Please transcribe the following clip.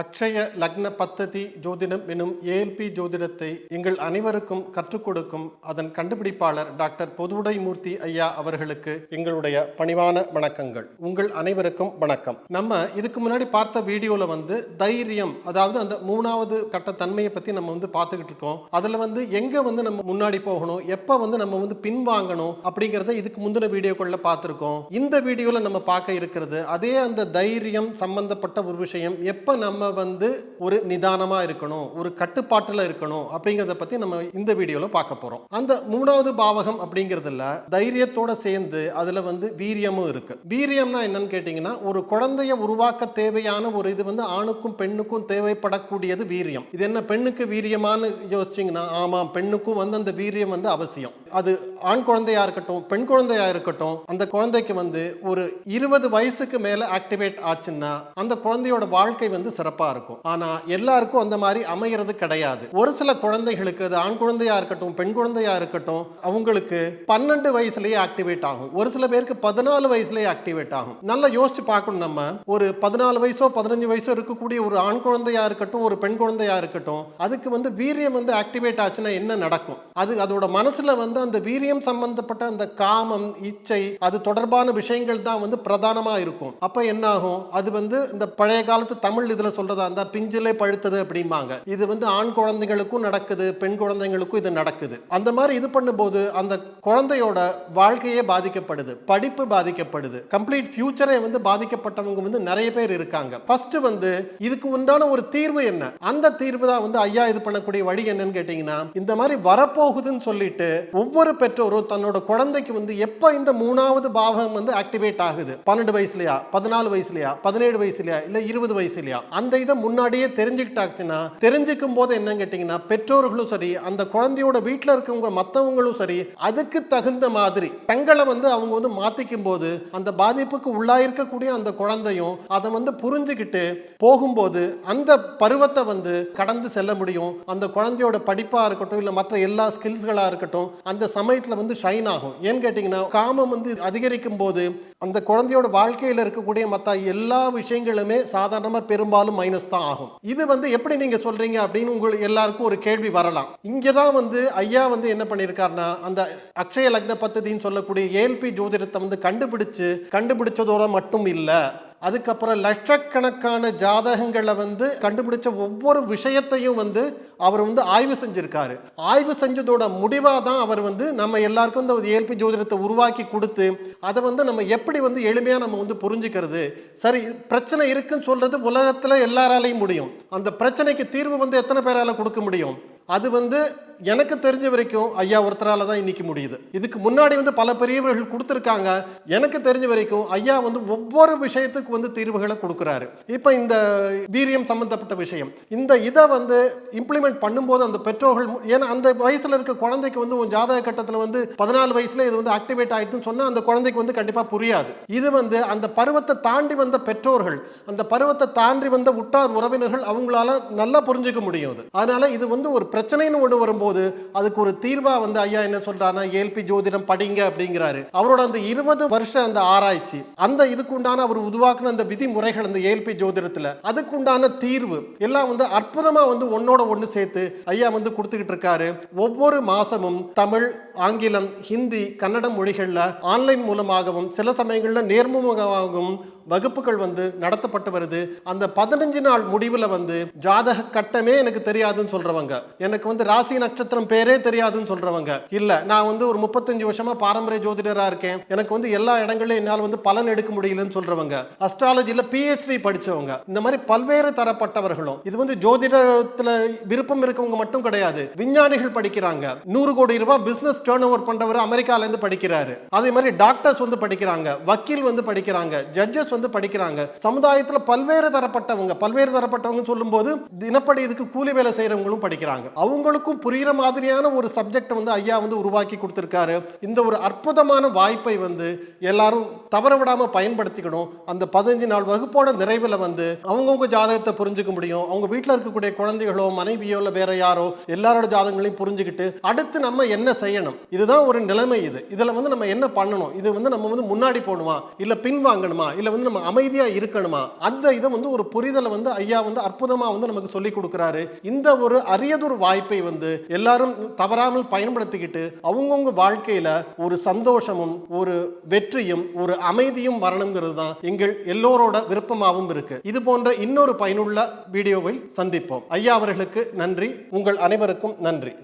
அக்ஷய லக்ன பத்ததி ஜோதிடம் எனும் ஏஎல்பி ஜோதிடத்தை எங்கள் அனைவருக்கும் கற்றுக் கொடுக்கும் அதன் கண்டுபிடிப்பாளர் டாக்டர் பொதுவுடைமூர்த்தி ஐயா அவர்களுக்கு எங்களுடைய பணிவான வணக்கங்கள். உங்கள் அனைவருக்கும் வணக்கம். நம்ம இதுக்கு முன்னாடி பார்த்த வீடியோல வந்து தைரியம் அதாவது அந்த மூணாவது கட்ட தன்மையை பத்தி நம்ம வந்து பார்த்துக்கிட்டு இருக்கோம். அதுல வந்து எங்க வந்து நம்ம முன்னாடி போகணும் எப்ப வந்து நம்ம வந்து பின்வாங்கணும் அப்படிங்கறத இதுக்கு முந்தின வீடியோக்குள்ள பார்த்துருக்கோம். இந்த வீடியோல நம்ம பார்க்க இருக்கிறது அதே அந்த தைரியம் சம்பந்தப்பட்ட ஒரு விஷயம். எப்ப நம்ம வந்து ஒரு நிதானமா இருக்கணும் ஒரு கட்டுப்பாட்டுல இருக்கணும் அப்படிங்கறத பத்தி நம்ம இந்த வீடியோல பார்க்க போறோம். அந்த மூணாவது பாவகம் அப்படிங்கறதுல தைரியத்தோட சேர்ந்து அதுல வந்து வீரியமும் இருக்கு. வீரியம்னா என்னன்னு கேட்டீங்கன்னா ஒரு குழந்தைய உருவாக்க தேவையான ஒரு இது வந்து ஆணுக்கும் பெண்ணுக்கும் தேவைப்படக்கூடியது வீரியம். இது என்ன பெண்ணுக்கு வீரியமான்னு யோசிச்சீங்கன்னா ஆமாம் பெண்ணுக்கும் வந்து அந்த வீரியம் வந்து அவசியம். அது ஆண் குழந்தையா இருக்கட்டும் பெண் குழந்தையா இருக்கட்டும் அந்த குழந்தைக்கு வந்து ஒரு இருபது வயசுக்கு மேல ஆக்டிவேட் ஆச்சுன்னா அந்த குழந்தையோட வாழ்க்கை வந்து சிறப்பு இருக்கும். ஆனால் எல்லாருக்கும் அந்த மாதிரி அமைகிறது கிடையாது. ஒரு சில குழந்தைகளுக்கு அது ஆண் குழந்தையா இருக்கட்டும் பெண் குழந்தையா இருக்கட்டும் அவங்களுக்கு பன்னெண்டு வயசுலயே ஆக்டிவேட் ஆகும். ஒரு சில பேருக்கு பதினாலு வயசுலேயே ஆக்டிவேட் ஆகும். நல்லா யோசிச்சு பார்க்கணும் நம்ம. ஒரு பதினாலு வயசோ பதினஞ்சு வயசோ இருக்கக்கூடிய ஒரு ஆண் குழந்தையா இருக்கட்டும் ஒரு பெண் குழந்தையா இருக்கட்டும் அதுக்கு வந்து வீரியம் வந்து ஆக்டிவேட் ஆச்சுன்னா என்ன நடக்கும்? அது அதோட மனசுல வந்து அந்த வீரியம் சம்பந்தப்பட்ட அந்த காமம் இச்சை அது தொடர்பான விஷயங்கள் தான் வந்து பிரதானமாக இருக்கும். அப்ப என்ன ஆகும் அது வந்து இந்த பழைய காலத்து தமிழ் இதுல சொல்றதா அந்த பிஞ்சிலே பழுத்தது அப்படிம்பாங்க. இது வந்து ஆண் குழந்தைகளுக்கும் நடக்குது பெண் குழந்தைங்களுக்கும் இது நடக்குது. அந்த மாதிரி இது பண்ணும்போது அந்த குழந்தையோட வாழ்க்கையே பாதிக்கப்படுது படிப்பு பாதிக்கப்படுது. கம்ப்ளீட் ஃபியூச்சரே வந்து பாதிக்கப்பட்டவங்க வந்து நிறைய பேர் இருக்காங்க. ஃபர்ஸ்ட் வந்து இதுக்கு உண்டான ஒரு தீர்வு என்ன? அந்த தீர்வு தான் வந்து ஐயா இது பண்ணக்கூடிய வழி என்னன்னு கேட்டீங்கன்னா இந்த மாதிரி வரப்போகுதுன்னு சொல்லிட்டு ஒவ்வொரு பெற்றோரும் தன்னோட குழந்தைக்கு வந்து எப்ப இந்த மூணாவது பாவம் வந்து ஆக்டிவேட் ஆகுது? பன்னெண்டு வயசுலயா? பதினாலு வயசுலயா? பதினேழு வயசுலயா? இல்ல இருபது வயசுலயா? அந்த இதை முன்னாடியே தெரிஞ்சுக்கிட்டாச்சுன்னா தெரிஞ்சுக்கும் போது என்னன்னு கேட்டீங்கன்னா பெற்றோர்களும் சரி அந்த குழந்தையோட வீட்டில் இருக்கவங்க மற்றவங்களும் சரி அதுக்கு தகுந்த மாதிரி தங்களை வந்து அவங்க வந்து மாத்திக்கும் போது அந்த பாதிப்புக்கு உள்ளாயிருக்கக்கூடிய அந்த குழந்தையும் அதை வந்து புரிஞ்சுக்கிட்டு போகும்போது அந்த பருவத்தை வந்து கடந்து செல்ல முடியும். அந்த குழந்தையோட படிப்பாக இருக்கட்டும் இல்லை மற்ற எல்லா ஸ்கில்ஸ்களாக இருக்கட்டும் அந்த சமயத்தில் வந்து ஷைன் ஆகும். ஏன்னு கேட்டீங்கன்னா காமம் வந்து அதிகரிக்கும் போது அந்த குழந்தையோட வாழ்க்கையில் இருக்கக்கூடிய மற்ற எல்லா விஷயங்களுமே சாதாரணமாக பெரும்பாலும் மைனஸ் தான் ஆகும். இது வந்து எப்படி நீங்க சொல்றீங்க அப்படின்னு உங்களுக்கு எல்லாருக்கும் ஒரு கேள்வி வரலாம். இங்கதான் வந்து ஐயா வந்து என்ன பண்ணியிருக்காருன்னா அந்த அக்ஷய லக்ன பத்ததின்னு சொல்லக்கூடிய ஏல்பி ஜோதிடத்தை வந்து கண்டுபிடிச்சு கண்டுபிடிச்சதோட மட்டும் இல்லை அதுக்கப்புறம் லட்சக்கணக்கான ஜாதகங்களை வந்து கண்டுபிடிச்ச ஒவ்வொரு விஷயத்தையும் வந்து அவர் வந்து ஆய்வு செஞ்சிருக்காரு. ஆய்வு செஞ்சதோட முடிவாக தான் அவர் வந்து நம்ம எல்லாருக்கும் இந்த ஏற்பி ஜோதிடத்தை உருவாக்கி கொடுத்து அதை வந்து நம்ம எப்படி வந்து எளிமையாக நம்ம வந்து புரிஞ்சுக்கிறது? சரி பிரச்சனை இருக்குன்னு சொல்றது உலகத்தில் எல்லாராலையும் முடியும். அந்த பிரச்சனைக்கு தீர்வு வந்து எத்தனை பேரால கொடுக்க முடியும்? அது வந்து எனக்கு தெரிஞ்ச வரைக்கும் ஐயா ஒருத்தரால தான் இன்னைக்கு முடியுது. இதுக்கு முன்னாடி வந்து பல பெரியவர்கள் கொடுத்துருக்காங்க. எனக்கு தெரிஞ்ச வரைக்கும் ஐயா வந்து ஒவ்வொரு விஷயத்துக்கு வந்து தீர்வுகளை கொடுக்குறாரு. இப்போ இந்த வீரியம் சம்பந்தப்பட்ட விஷயம். இந்த இதை வந்து இம்ப்ளிமெண்ட் பண்ணும்போது அந்த பெற்றோர்கள் ஏன்னா அந்த வயசுல இருக்க குழந்தைக்கு வந்து உன் ஜாதக கட்டத்தில் வந்து பதினாலு வயசுல இது வந்து ஆக்டிவேட் ஆயிடுதுன்னு சொன்னால் அந்த குழந்தைக்கு வந்து கண்டிப்பாக புரியாது. இது வந்து அந்த பருவத்தை தாண்டி வந்த பெற்றோர்கள் அந்த பருவத்தை தாண்டி வந்த உற்றார் உறவினர்கள் அவங்களால நல்லா புரிஞ்சுக்க முடியும் அது. அதனால இது வந்து ஒரு பிரச்சனைன்னு ஒன்று வரும்போது அதுக்கு ஒரு தீர்வா வந்து ஐயா என்ன சொல்றாருன்னா ஏல்பி ஜோதிடம் படிங்க அப்படிங்கிறாரு. அவரோட அந்த இருபது வருஷம் அந்த ஆராய்ச்சி அந்த இதுக்குண்டான அவர் உருவாக்குன அந்த விதிமுறைகள் அந்த ஏல்பி ஜோதிடத்துல அதுக்குண்டான தீர்வு எல்லாம் வந்து அற்புதமா வந்து ஒன்னோட ஒன்று சேர்த்து ஐயா வந்து கொடுத்துக்கிட்டு இருக்காரு. ஒவ்வொரு மாசமும் தமிழ் ஆங்கிலம் ஹிந்தி கன்னடம் மொழிகளில் ஆன்லைன் மூலமாகவும் சில சமயங்களில் நேர்முகமாகவும் வகுப்புகள் வந்து நடத்தப்பட்டு வருது. அந்த பதினஞ்சு நாள் முடிவில் வந்து ஜாதக கட்டமே எனக்கு தெரியாதுன்னு சொல்றவங்க. எனக்கு வந்து ராசி நட்சத்திரம் பேரே தெரியாதுன்னு சொல்றவங்க. இல்ல நான் வந்து ஒரு முப்பத்தஞ்சு வருஷமா பாரம்பரிய ஜோதிடரா இருக்கேன். எனக்கு வந்து எல்லா இடங்களையும் என்னால் வந்து பலன் எடுக்க முடியலன்னு சொல்றவங்க. அஸ்ட்ராலஜியில் பிஹெச்டி படிச்சவங்க. இந்த மாதிரி பல்வேறு தரப்பட்டவர்களும் இது வந்து ஜோதிடத்துல விருப்பம் இருக்கவங்க மட்டும் கிடையாது. விஞ்ஞானிகள் படிக்கிறாங்க. நூறு கோடி ரூபாய் பிசினஸ் டேர்ன் ஓவர் பண்ணுறவர் அமெரிக்காலேருந்து படிக்கிறாரு. அதே மாதிரி டாக்டர்ஸ் வந்து படிக்கிறாங்க. வக்கீல் வந்து படிக்கிறாங்க. ஜட்ஜஸ் வந்து படிக்கிறாங்க. சமுதாயத்தில் பல்வேறு தரப்பட்டவங்க பல்வேறு தரப்பட்டவங்க சொல்லும்போது தினப்படி இதுக்கு கூலி வேலை செய்கிறவங்களும் படிக்கிறாங்க. அவங்களுக்கும் புரிகிற மாதிரியான ஒரு சப்ஜெக்டை வந்து ஐயா வந்து உருவாக்கி கொடுத்துருக்காரு. இந்த ஒரு அற்புதமான வாய்ப்பை வந்து எல்லாரும் தவற விடாமல் பயன்படுத்திக்கணும். அந்த பதினஞ்சு நாள் வகுப்போட நிறைவில் வந்து அவங்கவுங்க ஜாதகத்தை புரிஞ்சுக்க முடியும். அவங்க வீட்டில் இருக்கக்கூடிய குழந்தைகளோ மனைவியோ இல்லை வேற யாரோ எல்லாரோட ஜாதகங்களையும் புரிஞ்சுக்கிட்டு அடுத்து நம்ம என்ன செய்யணும்? இதுதான் ஒரு நிலைமை இது. இதில் வந்து நம்ம என்ன பண்ணணும்? இது வந்து நம்ம வந்து முன்னாடி போகணுமா? இல்லை பின் வாங்கணுமா? இல்லை வந்து நம்ம அமைதியாக இருக்கணுமா? அந்த இதை வந்து ஒரு புரிதலை வந்து ஐயா வந்து அற்புதமாக வந்து நமக்கு சொல்லி கொடுக்குறாரு. இந்த ஒரு அரியதொரு வாய்ப்பை வந்து எல்லாரும் தவறாமல் பயன்படுத்திக்கிட்டு அவங்கவுங்க வாழ்க்கையில் ஒரு சந்தோஷமும் ஒரு வெற்றியும் ஒரு அமைதியும் வரணுங்கிறது தான் எங்கள் எல்லோரோட விருப்பமாகவும் இருக்கு. இது போன்ற இன்னொரு பயனுள்ள வீடியோவில் சந்திப்போம். ஐயா அவர்களுக்கு நன்றி. உங்கள் அனைவருக்கும் நன்றி.